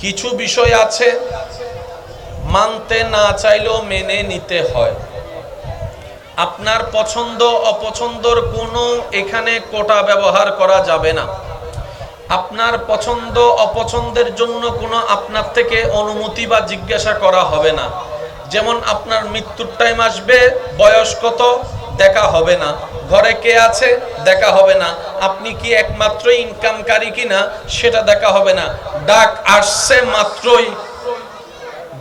কিছু বিষয় আছে মানতে না চাইলেও মেনে নিতে হয়। আপনার পছন্দ, অপছন্দর কোনো এখানে কোটা ব্যবহার করা যাবে না। আপনার পছন্দ, অপছন্দের জন্য কোনো আপনার থেকে অনুমতি বা জিজ্ঞাসা করা হবে না। যেমন আপনার মৃত্যুর টাইম আসবে, বয়স কত, দেখা হবে না। ঘরে কে আছে? দেখা হবে না। আপনি কি একমাত্র ইনকামকারী কিনা? সেটা দেখা হবে না। ডাক আসছে মাত্রই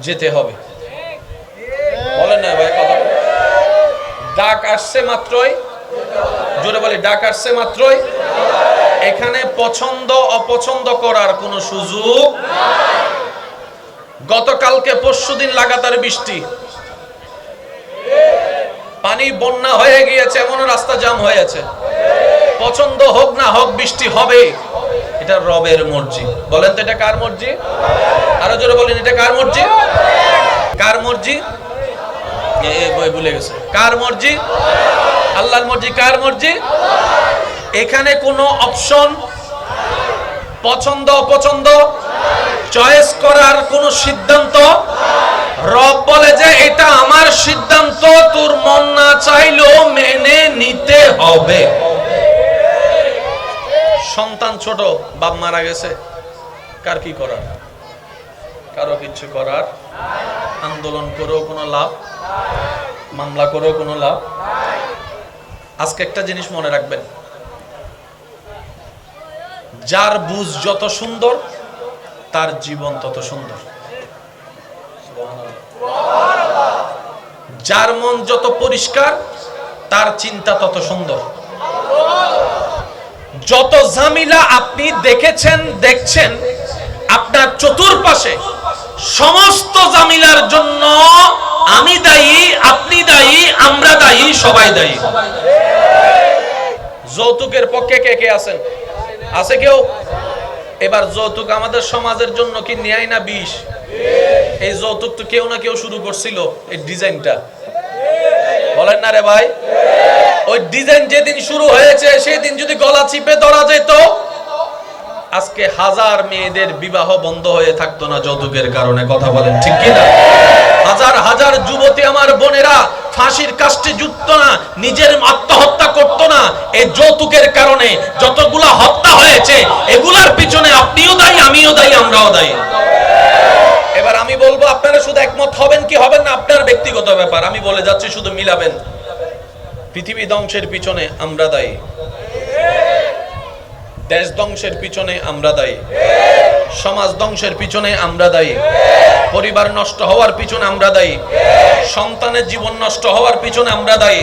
যেতে হবে। বলেন না ভাই কথা ডাক আসছে মাত্রই। জোরে বলি, ডাক আসছে মাত্রই। এখানে পছন্দ, অপছন্দ করার কোনো সুযোগ গতকালকে পরশুদিন লাগাতার বৃষ্টি। পানি বন্যা হয়ে গিয়েছে এমন রাস্তা জাম হয়েছে। পছন্দ হোক না হোক, বৃষ্টি হবে। এটা রবের মর্জি। বলেন তো এটা কার মর্জি? আরও জোরে বলেন, এটা কার মর্জি? কার মর্জি? ভুলে গেছে। কার মর্জি? আল্লাহর মর্জি। কার মর্জি? এখানে কোনো অপশন, পছন্দ, অপছন্দ, চয়েস করার কোনো সিদ্ধান্ত রব এটা আমার সিদ্ধান্ত, তোর মন না চাইলেও মেনে নিতে হবে। সন্তান ছোট, বাপ মারা গেছে, কার কি করার? কারও কিছু করার? আন্দোলন করেও কোনো লাভ? মামলা করেও কোনো লাভ? আজকে একটা জিনিস মনে রাখবেন। যার বুঝ যত সুন্দর, তার জীবন তত সুন্দর। যার মন যত পরিষ্কার, তার চিন্তা তত সুন্দর। যত ঝামিলা আপনি দেখেছেন, দেখছেন, আপনার চতুর্পাশে সমস্ত জামিলার জন্য আমি দায়ী, আপনি দায়ী, আমরা দায়ী, সবাই দায়ী। যৌতুকের পক্ষে কে কে আছেন? আছে কেউ? এবার যৌতুক আমাদের সমাজের জন্য কি ন্যায় না বিষ? এই যৌতুক তো কেউ না কেউ শুরু করছিল এই ডিজাইনটা। বলেন না রে ভাই। ওই ডিজাইন যেদিন শুরু হয়েছে, সেদিন যদি গলা চিপে ধরা যেত, আজকে হাজার মেয়েদের বিবাহ বন্ধ হয়ে থাকতো না যৌতুকের কারণে, কথা বলেন ঠিক কিনা? হাজার হাজার যুবতী আমার বোনেরা ফাঁসির কাস্টে যুক্ত না, নিজের আত্মহত্যা করতো না। এই যৌতুকের কারণে যতগুলা হত্যা হয়েছে, এগুলার পিছনে আপনিও দায়ী, আমিও দায়ী, আমরাও দায়ী। ব্যক্তিগত ব্যাপার, আমি বলে যাচ্ছি শুধু মিলাবেন। পৃথিবী ধ্বংসের পিছনে আমরা দায়ী। দেশ ধ্বংসের পিছনে আমরা দায়ী। সমাজ ধ্বংসের পিছনে আমরা দায়ী। পরিবার নষ্ট হওয়ার পিছনে আমরা দায়ী। সন্তানের জীবন নষ্ট হওয়ার পিছনে আমরা দায়ী।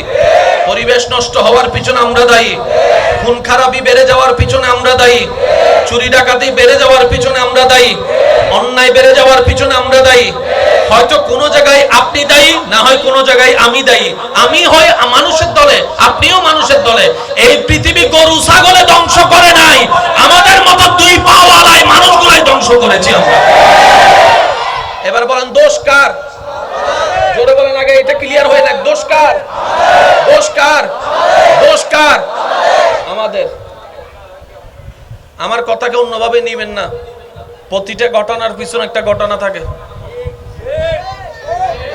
পরিবেশ নষ্ট হওয়ার পিছনে আমরা দায়ী। খুন খারাপি বেড়ে যাওয়ার পিছনে আমরা দায়ী। চুরি ডাকাতি বেড়ে যাওয়ার পিছনে আমরা দায়ী। অন্যায় বেড়ে যাওয়ার পিছনে আমরা দায়ী। হয়তো কোনো জায়গায় আপনি দায়ী, না হয় কোনো জায়গায় আমি দায়ী। আমি হয় মানুষের দলে, আপনিও মানুষের দলে। এই পৃথিবী গরু, ছাগলে ধ্বংস করে নাই। আমাদের মতো দুই পাওয়ালাই মানুষগুলাই ধ্বংস করেছি আমরা। এবার বলেন, দোষ কার? জোরে বলেন আগে, এটা ক্লিয়ার হয়ে যাক দোষ কার? দোষ কার? দোষ কার? আমাদের। আমার কথাকে অন্যভাবে নেবেন না। প্রতিটা ঘটনার পিছনে একটা ঘটনা থাকে।